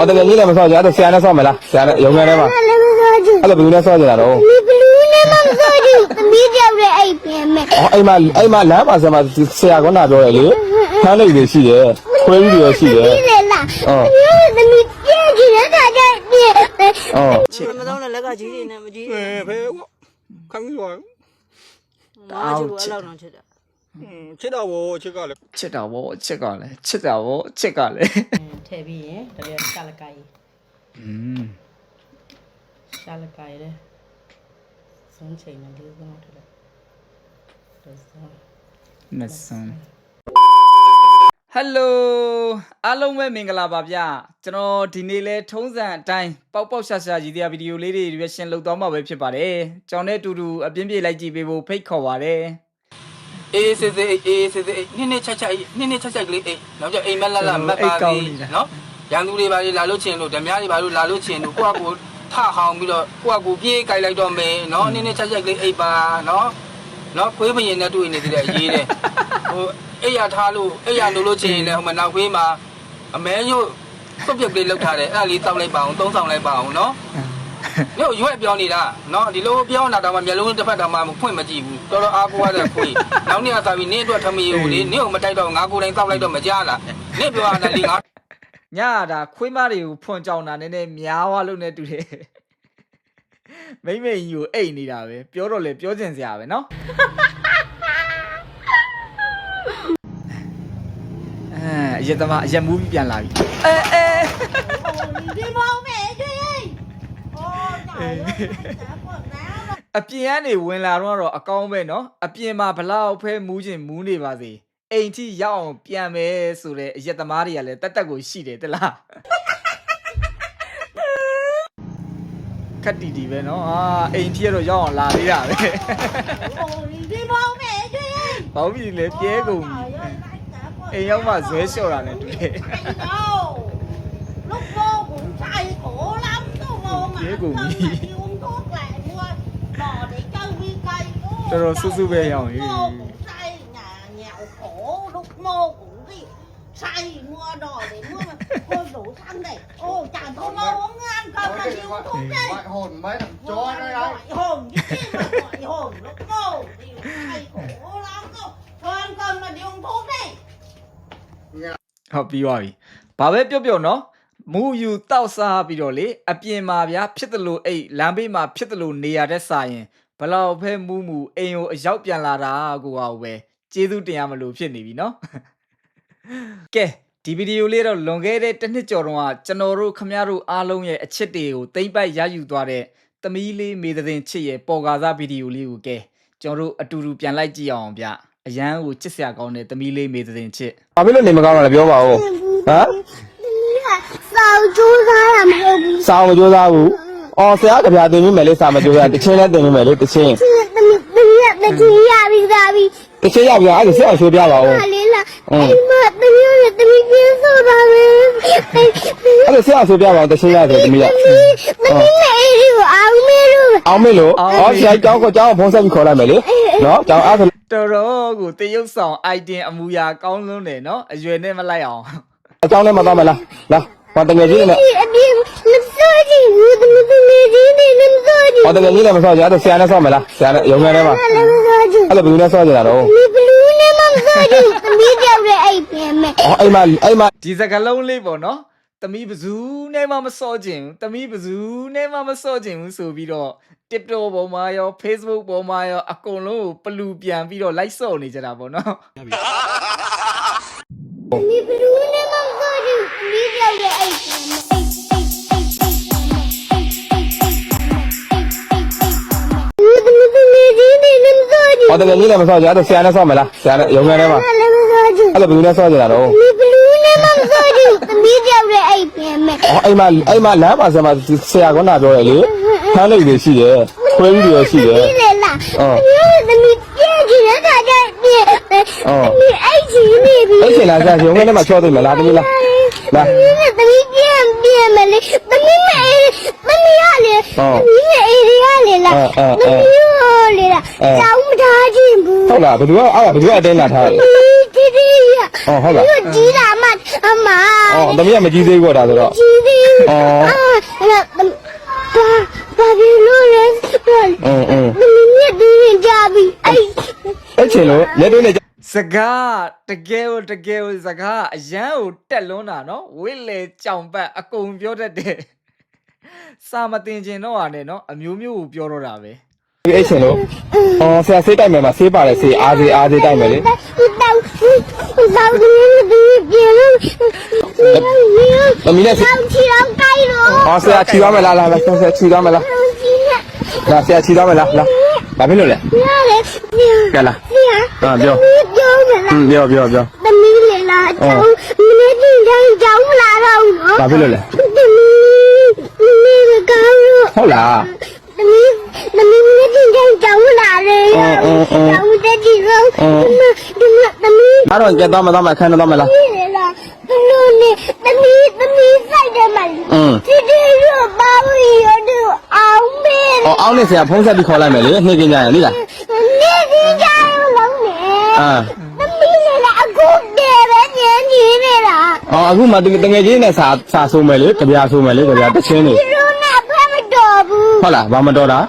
ဟောတကယ်ကြီးလည်းမဆော့ကြအဲ့ဒါဆရာနဲ့ဆော့မလားဆရာနဲ့ရုံငယ်ထဲမှာလည်းမစောချင်အဲ့လိုဘယ်သူနဲ့ဆော့ကြတာတော့ဒီဘလူးနဲ့မစောချင်သမီးကြောက်တဲ့အိပ်ပြင်မဲ့ဟောအိမ်မှာအိမ်မှာလမ်းမှာဆရာမဆရာကနာပြောတယ်လေခန်းလေးတွေရှိတယ်ခွေးကြီးတွေရှိတယ်ဒီလေလားအော်သမီးသမီးပြည့်ချင်တဲ့ခါကျပြည့်အော်မတော့လည်းလက်ကကြီးနေနဲ့မကြီးအဲဖေခန်းကြီးရောမားကြီးကတော့တော့ချစ်တာ ချစ်တော့ဘောချစ်ကလည်းချစ်တာဗောချစ်ကလည်းချစ်တာဗောချစ်ကလည်းထည့်ပြီးရင်တကယ်ရှာလကိုင်อืมရှာလကိုင်လေစွန်းချိန်နဲ့လေးဆုံးထည့်လိုက်ဒါဆိုမဆန်ဟယ်လိုအားလုံးပဲမင်္ဂလာပါဗျကျွန်တော်ဒီနေ့လဲထုံးစံအတိုင်းပေါက်ပေါက်ရှာရှာရည်တရားဗီဒီယိုလေးတွေ reaction လုပ်သွားမှာပဲဖြစ်ပါတယ်ကျွန်တော်နဲ့အတူတူအပြင်းပြေလိုက်ကြည့်ပေးဖို့ဖိတ်ခေါ်ပါတယ် အေးစစ်စစ်အေးအေးစစ်စစ်အေးနင်းနေချက်ချက်အေးနင်းနေချက်ချက်ကလေးအေးနောက်ကျအိမ်မက်လက်လက်မက်ပါသေးနော်ရန်သူတွေပါလေလာလို့ချင်လို့ဓမြတွေပါလို့လာလို့ချင်လို့ကိုကကိုထဟောင်းပြီးတော့ကိုကကိုပြေးကြိုက်လိုက်တော့မယ်နော်နင်းနေချက်ချက်ကလေးအိပ်ပါနော်နော်ခွေးဘရင်နဲ့တွေ့နေသေးတယ်အေးတယ်ဟိုအိယာထားလို့အိယာလို့လို့ချင်ရင်လည်းဟိုမနောက်ခွေးမှာအမဲညို့စုပ်ပြုတ်လေးလောက်ထားတယ်အဲ့ဒါလေးတောက်လိုက်ပါအောင်သုံးဆောင်လိုက်ပါအောင်နော် ညို့ရွက်ပြောင်းနေတာနော်ဒီလိုပြောင်းတာတော့မှမျက်လုံးတစ်ဖက်တော့မှဖွင့်မကြည့်ဘူးတော်တော်အားကိုးရတဲ့ခွေးနောက်နေ့ကစားပြီးနင်းအတွက်ထမီးကိုလေနင်းကိုမတိုက်တော့ငါကိုယ်တိုင်တောက်လိုက်တော့မကြလားနင်းပြောရတာလေငါညတာခွေးမတွေကိုဖွင့်ကြောင်တာနည်းနည်းများွားလို့နဲ့တူတယ်မိမိကြီးကိုအိတ်နေတာပဲပြောတော့လေပြောကျင်စရာပဲနော်အဲအရက်သမားအရက်မူးပြီးပြန်လာပြီအဲအဲဒီမောင်မဲတွေ့ရ အပြင်ကနေဝင်လာတော့တော့အကောင်းပဲเนาะအပြင်မှာဘလောက်ဖဲမူးခြင်းမူးနေပါစေအိမ်ထိရောက်အောင်ပြန်မယ်ဆိုတဲ့အရက်သမားတွေကလည်းတက်တက်ကိုရှိတယ်တလားခက်တီတီပဲเนาะအာအိမ်ထိရတော့ရောက်အောင်လာသေးတာပဲ ဒီမောင်မဲတွေ့ရင် ဘောင်းပြီလေပြဲကုန်ပြီအိမ်ရောက်မှဇွဲလျှော့တာနဲ့တွေ့တယ် dễ buồn gì cho rồi su su về hỏi say hồn mấy thằng chó đấy đấy gọi hồn cái gì mà gọi hồn lúc mô thì say khổ lắm cô thôi ăn cơm mà đi uống thuốc đi. Hợp vì hỏi bà bếp biểu biểu nó. မူယူတောက်စားပြီးတော့လေအပြင်မှာဗျာဖြစ်တယ်လို့အိတ်လမ်းဘေးမှာဖြစ်တယ်လို့နေရတဲ့စာရင်ဘလောက်ဖဲမူးမူအိမ်ကိုအရောက်ပြန်လာတာကိုကပဲကျေးဇူးတင်ရမလို့ဖြစ်နေပြီနော်ကဲဒီဗီဒီယိုလေးတော့လွန်ခဲ့တဲ့တစ်နှစ်ကျော်တုန်းကကျွန်တော်တို့ခမရတို့အားလုံးရဲ့အချစ်တွေကိုသိမ့်ပိုက်ရယူသွားတဲ့သမီးလေးမေသတင်ချစ်ရဲ့ပေါ်ကားစားဗီဒီယိုလေးကိုကဲကျွန်တော်တို့အတူတူပြန်လိုက်ကြည့်အောင်ဗျအရန်ကိုချစ်စရာကောင်းတဲ့သမီးလေးမေသတင်ချစ်ဘာဖြစ်လို့နေမကောင်းတော့လဲပြောပါဦးဟမ် sao chú ra làm hồn စာအောင်မကြိုးစားဘူးအော်ဆရာကဗျာတင်မိမယ်လေစာမကြိုးစားတချင်းလည်းတင်မိမယ်လေတချင်း tâm tâm nhận là chị ya bị ra bị တချင်းရပြီအဲ့ဒါဆရာရွှေပြပါဦး mà lên là Ừ. em mà tâm nhận là tâm kia sao ra về အဲ့ဒါဆရာရွှေပြပါဦးတချင်းရဆိုတမီးရ tâm mẹ đi vào áo mẹ luôn အောင်မေလို့အောင်မေအော်ဆရာကျောင်းကိုကျောင်းကိုဖုန်းဆက်ပြီးခေါ်လိုက်မယ်လေနော်ကျောင်းအဲ့ဒါတော်တော်ကိုတရုပ်ဆောင် item အမူအရာကောင်းလုံးတယ်နော်အရွယ်နဲ့မလိုက်အောင်အကြောင်းနဲ့မသွားမလားလာ ဟောတကယ်ကြီးနဲ့ em em làm sao chị vừa tâm tâm mẹ đi đi làm sao chị ဟောတကယ်ကြီးလည်းမဆော့ကြအဲ့ဒါဆရာနဲ့ဆော့မလားဆရာနဲ့ရုံငယ်ထဲမှာ làm sao chị အဲ့လိုဘယ်သူနဲ့ဆော့ကြတာတော့ đi blue nè làm sao chị tâm biết đâu rồi ai em mẹ အော်အိမ်မှာအိမ်မှာဒီစကလုံးလေးပေါ့နော်သမီးဘဇူးနဲ့မှမစော့ခြင်းဘူးသမီးဘဇူးနဲ့မှမစော့ခြင်းဘူးဆိုပြီးတော့ TikTok ပေါ်မှာရော Facebook ပေါ်မှာရောအကုန်လုံးကိုပလူပြန်ပြီးတော့ like စော့နေကြတာပေါ့နော် đi blue nè làm ဟောတကယ်ကြီးလည်းမဆော့ကြအဲ့ဒါဆရာနဲ့ဆော့မလားဆရာနဲ့ရုံငယ်ထဲမှာလည်းမဆိုကြအဲ့လိုဘယ်သူနဲ့ဆော့ကြတာတော့ဒီဘလူးနဲ့မဆိုကြသမီးကြောက်တဲ့အိပ်ပြင်မဲ့အော်အိမ်မှာအိမ်မှာလမ်းမှာဆရာမဆရာကနာပြောတယ်လေခန်းလေးတွေရှိတယ်ခွေးကြီးတွေရှိတယ်ဒီလေလားအော်သမီးသမီး ပြည့်ကြည့်တဲ့ခါကျပြည့်အော်သမီးအိပ်ချင်နေပြီအဲ့ချိန်လာဆရာရုံငယ်ထဲမှာချောသိမယ်လားတမီးလားလာသမီးပြင်းပြင်းမလေးသမီးမအေးသမီးရလေအော်သမီးမအေးရလေလားအဲအဲအဲသမီးဟိုလေလားအဲကြောက်မထားခြင်းဘူးဟုတ်လားဘယ်သူကအဲ့ဒါဘယ်သူကအတင်းလာထားလဲတီတီရအော်ဟုတ်လားဒီကြီးလာမအမအော်တမီးကမကြည့်သေးဘူးတော့ဒါဆိုတော့ကြီးသေးဘာဖြစ်လို့လဲအင်းအင်း မင်းမြတ်တူရင်ကြပြီအဲ့ အဲ့ချင်လို့လက်တွေနဲ့စကားတကယ်ကိုတကယ်ကိုစကားအရန်ကိုတက်လွန်းတာနော်ဝိလေကြောင်ပတ်အကုန်ပြောတတ်တယ်စာမတင်ကျင်တော့ဟာနဲ့နော်အမျိုးမျိုးကိုပြောတော့တာပဲအဲ့ချင်လို့အော်ဆရာဆေးတိုက်မယ်မှာဆေးပါတယ်ဆေးအားဆေးအားဆေးတိုက်မယ်လေတောက်တောက်တောက်မင်းတူရင်လို့သမီးနဲ့ဆေးတောက်ချီတော့ကိုက်တော့အော်ဆရာခြီသွားမယ်လားလာလာဆရာခြီသွားမယ်လားဒီနဲ့လာဆရာခြီသွားမယ်လားလာ ဘာဖြစ်လို့လဲရတယ်ဒီကဲလာဒီဟာပြောပြောမอืလားมပြောပြောပြော သမီးလေလားတောင်းမင်းတူတိုင်းကြောင်းလာတော့နော်ဘာဖြစ်လို့လဲ သမီးသမီးကကောင်းလို့ဟုတ်လား သမီးသမီးမင်းတူတိုင်းကြောင်းလာတယ်အင်းအင်းအင်းကြောင်းတက်ကြည့်တော့ဒီမှာဒီမှာသမီး အားတော့ကြက်သွားမသွားမခန်းတော့မလားသမီး လေလားဘလို့နေသမီးသမီးစိုက်တယ်မလားอืมဒီဒီရပါဘူးရတော့အောင်မေအော်အောင်းနေဆရာဖုံးဆက်ပြီးခေါ်လိုက်မယ်လေနှိမ့်ကင်းကြရင်လေလားနေဒီကြောင်လုံးနေအာသမီးလေလားအခုတည်းပဲညင်းနေနေလားအော်အခုမှတငယ်ချင်းနဲ့စာစာဆိုးမယ်လေကြပြာဆိုးမယ်လေကြပြာတချင်းနေဒီလိုနဲ့ဖက်မတော်ဘူးဟုတ်လားဘာမတော်တာ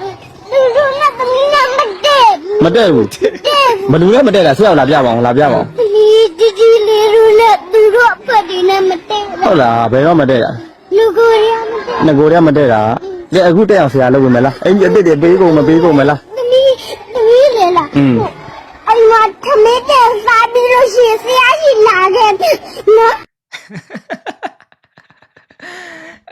ဒီလိုနဲ့သမီးနဲ့မတည့်ဘူးမတဲ့ဘူးတဲ့ဘလူနဲ့မတဲ့တာဆရာလာပြပါအောင်လာပြပါအောင်ဒီဒီဒီလေးလို နဲ့သူတို့ဖက်ဒီနဲ့မတည့်ဟုတ်လားဘယ်တော့မတဲ့တာလူကိုရမတည့်ငကိုတည်းမတဲ့တာကဲအခုတက်အောင်ဆရာလုပ်ဝင်မလားအဲ့ဒီအစ်စ်တွေပေးကုန်မပေးကုန်မလားသမီးသမီးလေလားอืมအဲ့မှာသမီးတဲ့စားပြီးလို့ရှိရင်ဆရာကြီးလာခဲ့နော်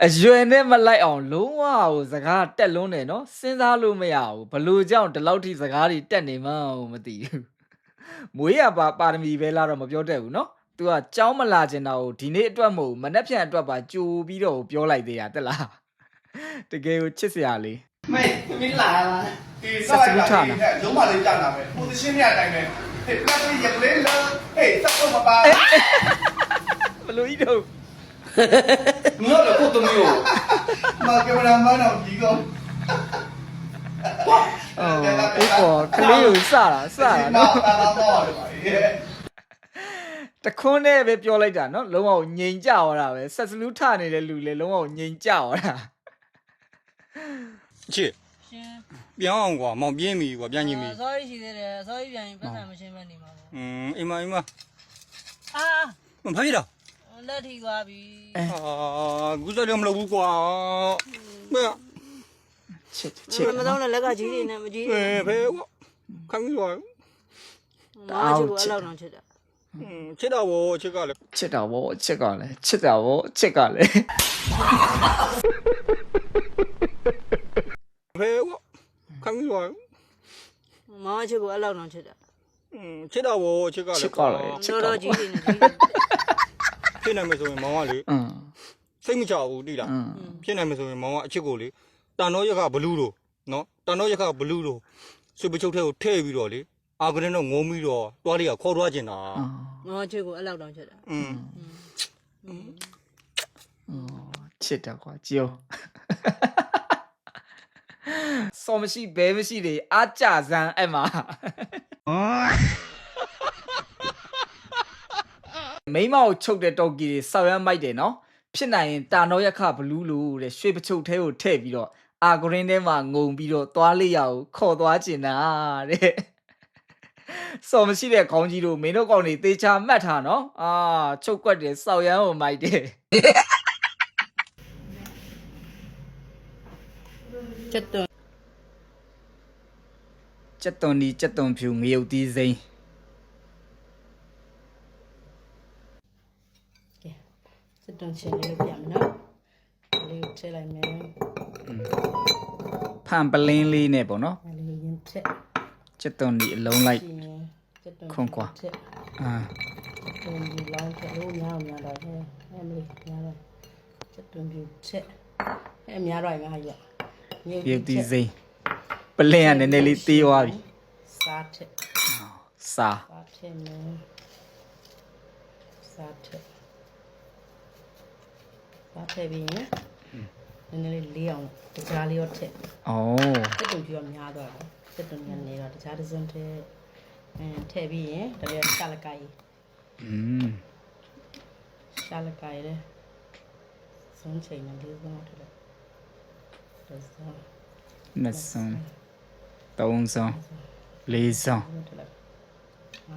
အရွယ်နဲ့မလိုက်အောင်လုံးဝဟိုစကားတက်လွန်းတယ်နော်စဉ်းစားလို့မရဘူးဘလို့ကြောင့်ဒီလောက်ထိစကားတွေတက်နေမှန်းမသိဘူးမွေးရပါပါရမီပဲလားတော့မပြောတတ်ဘူးနော် तू ကကြောင်းမလာကျင်တာကိုဒီနေ့အတွက်မဟုတ်ဘူးမနှက်ဖြန်အတွက်ပါကြိုပြီးတော့ပြောလိုက်သေးတာတက်လားတကယ်ကိုချစ်စရာလေးမေးမင်းလာလားဒီစောက်လိုက်တာဒီလုံးမလေးကြာလာမယ်ပိုဇရှင်မြအတိုင်းပဲဟေးပလတ်လေးရကလေးလားဟေးစက်တော့မပါဘလို့ဤတော့မင်းတို့ကိုတမီးကိုမာကင်မရာမန်အောင်ဒီကောအော်အေးပေါ်ကလေးကိုစတာစတာနော်နော် တခွန်းနဲ့ပဲပြောလိုက်တာနော်လုံးဝငြိမ်ကြသွားတာပဲဆက်စလူးထနေတဲ့လူလေလုံးဝငြိမ်ကြသွားတာချစ်ပြောင်းအောင်ကွာမောင်ပြင်းပြီကွာပြန်ကြည့်ပြီ sorry ရှိသေးတယ် sorry ပြန်ရင်ပတ်စံမရှင်းမနေပါဘူးอืมအိမ်မအိမ်မအာမဖမ်းရတော့လက်ထိသွားပြီအာကူးစားလို့မလုပ်ဘူးကွာမင်းချစ်ချစ်မတော့လက်ကကြီးနေနဲ့မကြီးဘူးဘယ်ကွာခံပြီးတော့မအားဘူးအဲ့လောက်တော့ချစ်တာ ချစ်တာဗောချစ်ကလည်းချစ်တာဗောချစ်ကလည်းချစ်တာဗောချစ်ကလည်းဖေဗောခမ်းရွာမမချစ်ကိုအဲ့လောက်တော့ချစ်တာချစ်တာဗောချစ်ကလည်းချစ်ကလည်းချစ်တော့ကြီးနေတယ်ဖြစ်နိုင်မယ်ဆိုရင်မောင်ကလေစိတ်မချဘူးတိလားဖြစ်နိုင်မယ်ဆိုရင်မောင်ကအချစ်ကိုလေတန်တော်ရက်ကဘလူးတို့နော်တန်တော်ရက်ကဘလူးတို့ဆွေပချုပ်ထဲကိုထည့်ပြီးတော့လေ အာဂရင်တော့ငုံပြီးတော့တွားလေးကခေါ်သွားကျင်တာမာချစ်ကိုအဲ့လောက်တော့ချစ်တာอืมချစ်တာကွာကြည်အောင်စော်မရှိဘဲမရှိတွေအာကြစမ်းအဲ့မှာမိမကိုချုပ်တဲ့တော်ကီတွေဆောက်ရမ်းမိုက်တယ်နော်ဖြစ်နိုင်ရင်တာနောရခဘလူးလို့တဲ့ရွှေပချုပ်ထဲကိုထည့်ပြီးတော့အာဂရင်းထဲမှာငုံပြီးတော့သွားလေးရအောင်ခေါ်သွားကျင်တာတဲ့ စော်မရှိတဲ့ခေါင်းကြီးတို့မင်းတို့ကောင်တွေသေချာမှတ်ထားနော်အာချုပ်ကွက်တယ်ဆောက်ရမ်းကိုမိုက်တယ်ချစ်တော့ကြက်သွန်ဒီကြက်သွန်ဖြူငရုတ်သီးစိမ်းချစ်တော့ချင်လေးပြန်မနော်လေးကိုထည့်လိုက်မယ်ဖန်ပလင်းလေးနဲ့ပေါ့နော်အဲ့လေးရင်ထည့် ကြက်သွန်ဒီအလုံးလိုက်ပြီးရင်ချစ်တော့ခွန်ကွာထည့်အာတွန်ဒီလောင်းထည့်လို့များအောင်များတော့ဟဲ့အဲ့မလေးများတော့ချစ်တွန်ပြူထည့်အဲ့များတော့များရငရုတ်သီးစိမ်းပလင်းကနည်းနည်းလေးသေးသွားပြီစားထည့်စာစားထည့်မယ်စားထည့်စားထည့်ပြီးရင် နည်းနည်းလေးလေးအောင်တကြားလေးရောထည့်ဩစက်တုံပြူကများသွားတယ်စက်တုံညနေတော့တကြားတစ်စုံထည့်အင်းထည့်ပြီးရင်တကယ်ရှာလကိုက်อืมရှာလကိုက်လေဆုံးချိန်နဲ့လေးဆုံးထည့်လိုက်တစ်စုံနှစ်စုံသုံးစုံလေးစုံထည့်လိုက်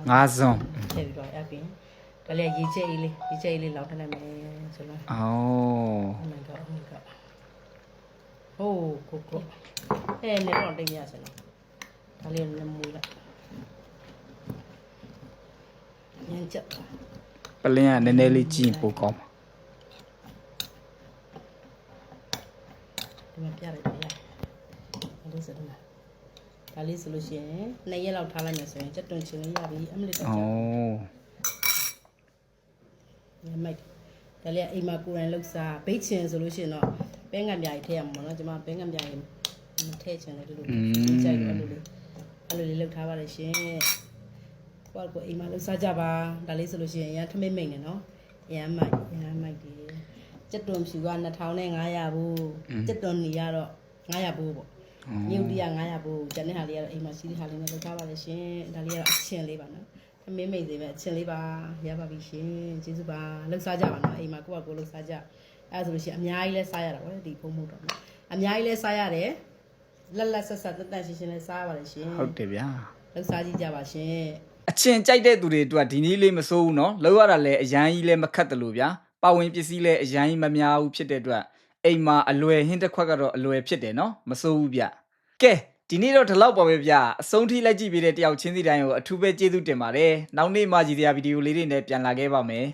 ငါးစုံထည့်ပြီးတော့အပြင်ဒါလည်းရေချက်အေးလေးရေချက်အေးလေးလောက်ထည့်လိုက်မယ်ဆိုတော့အော် Oh, coco. Eh, ne lo tengo ya, no. Dale una mula. ညံချက်ပလင်းကနည်းနည်းလေးကြည့်ရင်ပိုကောင်းပါဒီမှာပြလိုက်ပြလိုက်ဒါလေးစတယ်မှာဒါလေးဆိုလို့ရှိရင်နှစ်ရက်လောက်ထားလိုက်မယ်ဆိုရင်ချက်တွန်ချင်လေးရပြီအမလေးတော့အော်ညမိုက်ဒါလေးကအိမ်မှာကိုယ်တိုင်လှုပ်စားဘိတ်ချင်ဆိုလို့ရှိရင်တော့ ဘဲငံပြားကြီးထည့်ရမှာပေါ့နော်ကျွန်မဘဲငံပြားကြီးမထည့်ချင်တယ်ဒီလိုလေးကြိုက်တော့အဲ့လိုလေးအဲ့လိုလေးလှုပ်ထားပါလေရှင်ကိုယ့်ကိုယ်အိမ်မှာလှုပ်စားကြပါဒါလေးဆိုလို့ရှိရင်ရမ်းထမိတ်မိတ်နေနော်ရမ်းမိုက်ရမ်းမိုက်ဒီစက်တွန်ဖြူက2500ဘူးစက်တွန်နေရတော့900ဘူးပေါ့မြုပ်တရား900ဘူးကျန်တဲ့ဟာလေးကတော့အိမ်မှာရှိတဲ့ဟာလေးနဲ့လှုပ်ထားပါလေရှင်ဒါလေးကတော့အချင်းလေးပါနော်ထမင်းမိတ်သေးပဲအချင်းလေးပါရပါပြီရှင်ကျေးဇူးပါလှုပ်စားကြပါနော်အိမ်မှာကိုယ့်ကိုယ်လှုပ်စားကြ အဲဒါဆိုလို့ရှိရင်အများကြီးလဲစားရတာပေါ့ဒီဖုံးမှုတော့နော်အများကြီးလဲစားရတယ်လက်လက်ဆက်ဆက်တက်တက်ရှင်းရှင်းလဲစားရပါလေရှင် ဟုတ်တယ်ဗျာ လှုပ်စားကြည့်ကြပါရှင် အချင်းကြိုက်တဲ့သူတွေအတွက်ဒီနည်းလေးမစိုးဘူးเนาะလောက်ရတာလည်းအရန်ကြီးလည်းမခတ်တယ်လို့ဗျာပါဝင်ပစ္စည်းလည်းအရန်ကြီးမများဘူးဖြစ်တဲ့အတွက်အိမ်မှာအလွယ်ဟင်းတစ်ခွက်ကတော့အလွယ်ဖြစ်တယ်เนาะမစိုးဘူးဗျကဲဒီနေ့တော့ဒီလောက်ပါပဲဗျအဆုံးထိလိုက်ကြည့်ပေးတဲ့တယောက်ချင်းစီတိုင်းကိုအထူးပဲကျေးဇူးတင်ပါတယ်နောက်နေ့မှကြည့်ရဗီဒီယိုလေးတွေနဲ့ပြန်လာခဲ့ပါမယ်